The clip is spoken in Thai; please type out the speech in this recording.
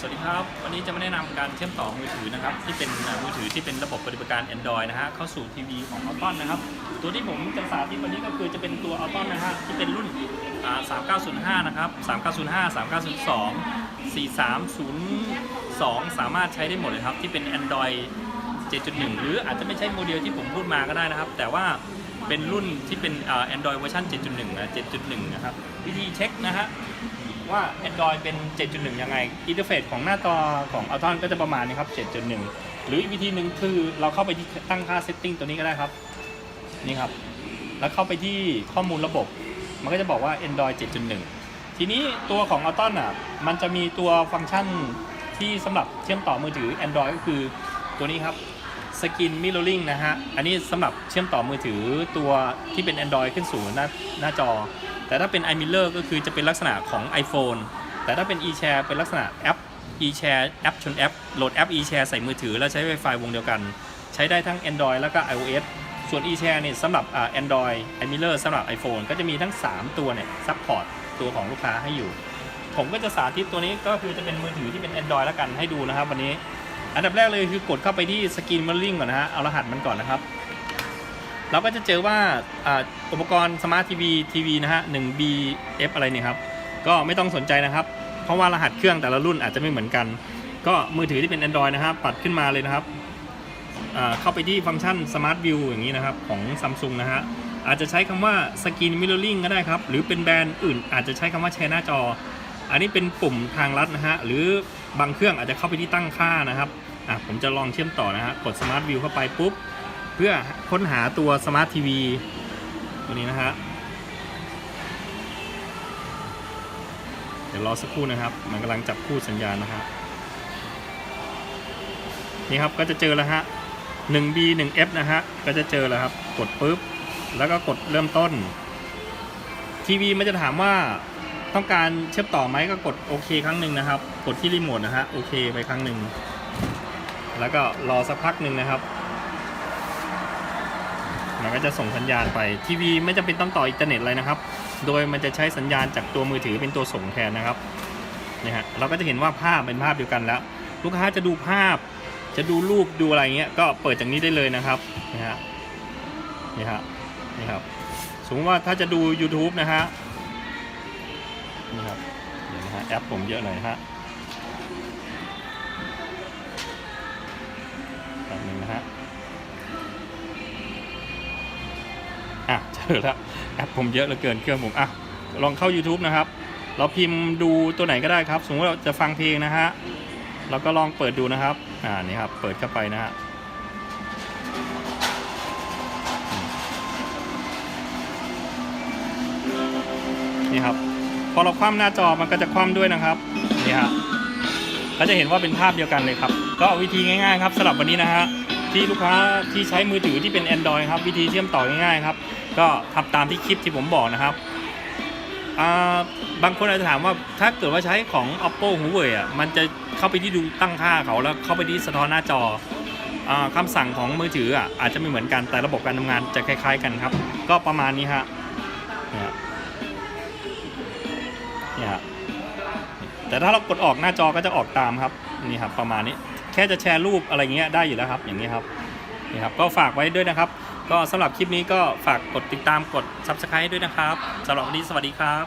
สวัสดีครับ วันนี้จะมาแนะนำการเชื่อมต่อมือถือนะครับ ที่เป็นมือถือที่เป็นระบบปฏิบัติการ Android นะฮะเข้าสู่ทีวีของ a u t o n นะครับ ตัวที่ผมจะสาธิตวันนี้ก็คือจะเป็นตัว a u t o n นะฮะที่เป็นรุ่นอ่า3905 นะครับ 3905 3902 4302 สามารถใช้ได้หมดเลยครับ ที่เป็น Android 7.1 หรืออาจจะไม่ใช่โมเดลที่ผมพูดมาก็ได้นะครับ แต่ว่าเป็นรุ่นที่เป็นอ่า Android เวอร์ชัน7.1 นะ 7.1 นะครับ วิธีเช็คนะฮะ ว่า Android เป็น 7.1 ยังไงอินเทอร์เฟซของหน้าจอของ a u t o n ก็จะประมาณนี้ครับ 7.1 หรืออีกวิธีหนึ่งคือเราเข้าไปที่ตั้งค่า setting ตัวนี้ก็ได้ครับ นี่ครับ แล้วเข้าไปที่ข้อมูลระบบ มันก็จะบอกว่า Android 7.1 ทีนี้ตัวของ a u t o n อะมันจะมีตัวฟังก์ชันที่สำหรับเชื่อมต่อมือถือ Android ก็คือตัวนี้ครับ Skin Mirroring นะฮะ อันนี้สำหรับเชื่อมต่อมือถือตัวที่เป็น Android ขึ้นสู่หน้าหน้าจอ แต่ถ้าเป็น iMirror ก็คือจะเป็นลักษณะของ iPhone แต่ถ้าเป็น eShare เป็นลักษณะแอป eShare แอปชนแอปโหลดแอป eShare ใส่มือถือ แล้วใช้ Wi-Fi วงเดียวกัน ใช้ได้ทั้ง Android แล้วก็ iOS ส่วน eShare เนี่ยสำหรับอ่า Android iMirror สำหรับ iPhone ก็จะมีทั้ง 3 ตัวเนี่ยซัพพอร์ตตัวของลูกค้าให้อยู่ ผมก็จะสาธิตตัวนี้ก็คือจะเป็นมือถือที่เป็น Android แล้วกันให้ดูนะครับวันนี้ อันดับแรกเลยคือกดเข้าไปที่ Skin Mirroring ก่อนนะฮะเอารหัสมันก่อนนะครับ เราก็จะเจอว่าอ่าอุปกรณ์สมาร์ททีวีทีวีนะฮะ 1BF อะไรเนี่ยครับ ก็ไม่ต้องสนใจนะครับ เพราะว่ารหัสเครื่องแต่ละรุ่นอาจจะไม่เหมือนกัน ก็มือถือที่เป็น Android นะครับ ปัดขึ้นมาเลยนะครับอ่าเข้าไปที่ฟังก์ชัน Smart View อย่างนี้นะครับ ของ Samsung นะฮะ อาจจะใช้คำว่า Skin Mirroring ก็ได้ครับ หรือเป็นแบรนด์อื่น อาจจะใช้คำว่าแชร์หน้าจอ อันนี้เป็นปุ่มทางลัดนะฮะ หรือบางเครื่องอาจจะเข้าไปที่ตั้งค่านะครับอะผมจะลองเชื่อมต่อนะฮะ กด Smart View เข้าไปปุ๊บ เพื่อค้นหาตัว Smart TV ตัวนี้นะฮะเดี๋ยวรอสักครู่นะครับ มันกำลังจับคู่สัญญาณนะฮะนี่ครับก็จะเจอแล้วฮะ 1B 1F นะฮะก็จะเจอแล้วครับ กดปุ๊บ แล้วก็กดเริ่มต้น ทีวีมันจะถามว่าต้องการเชื่อมต่อไหมก็กดโอเคครั้งหนึ่งนะครับ กดที่รีโมทนะฮะโอเคไปครั้งหนึ่งแล้วก็รอสักพักหนึ่งนะครับ มันก็จะส่งสัญญาณไปทีวีไม่จำเป็นต้องต่ออินเทอร์เน็ตอะไรนะครับ โดยมันจะใช้สัญญาณจากตัวมือถือเป็นตัวส่งแทนนะครับนี่ฮะเราก็จะเห็นว่าภาพเป็นภาพเดียวกันแล้ว ลูกค้าจะดูภาพ จะดูรูปดูอะไรเงี้ยก็เปิดจากนี้ได้เลยนะครับนี่ฮะนี่ฮะนี่ครับสมมติว่าถ้าจะดู YouTube นะฮะนี่ครับเดี๋ยวนะฮะแอปผมเยอะหน่อยฮะแป๊บนึงนะฮะ อะเจอแล้วแอปผมเยอะเหลือเกินเครื่องผมอะลองเข้า YouTube นะครับ เราพิมพ์ดูตัวไหนก็ได้ครับ สมมติเราจะฟังเพลงนะฮะเราก็ลองเปิดดูนะครับ อ่านี่ครับ เปิดเข้าไปนะฮะนี่ครับ พอเราคว่ำหน้าจอมันก็จะคว่ำด้วยนะครับนี่ฮะก็จะเห็นว่าเป็นภาพเดียวกันเลยครับ ก็วิธีง่ายๆครับสำหรับวันนี้นะฮะที่ลูกค้าที่ใช้มือถือที่เป็น Android ครับ วิธีเชื่อมต่อง่ายๆครับ ก็ทำตามที่คลิปที่ผมบอกนะครับบางคนอาจจะถามว่าถ้าเกิดว่าใช้ของ Oppo Huawei อะมันจะเข้าไปที่ดูตั้งค่าเขาแล้วเข้าไปที่สะท้อนหน้าจออาคำสั่งของมือถืออะอาจจะไม่เหมือนกันแต่ระบบการทำงานจะคล้าย ๆ กันครับ ก็ประมาณนี้ฮะเนี่ยฮะเนี่ยฮะแต่ถ้าเรากดออกหน้าจอก็จะออกตามครับนี่ครับประมาณนี้แค่จะแชร์รูปอะไรเงี้ยได้อยู่แล้วครับอย่างนี้ครับ นี่ครับก็ฝากไว้ด้วยนะครับ ก็สำหรับคลิปนี้ก็ฝากกดติดตามกด subscribe ด้วยนะครับสำหรับวันนี้สวัสดีครับ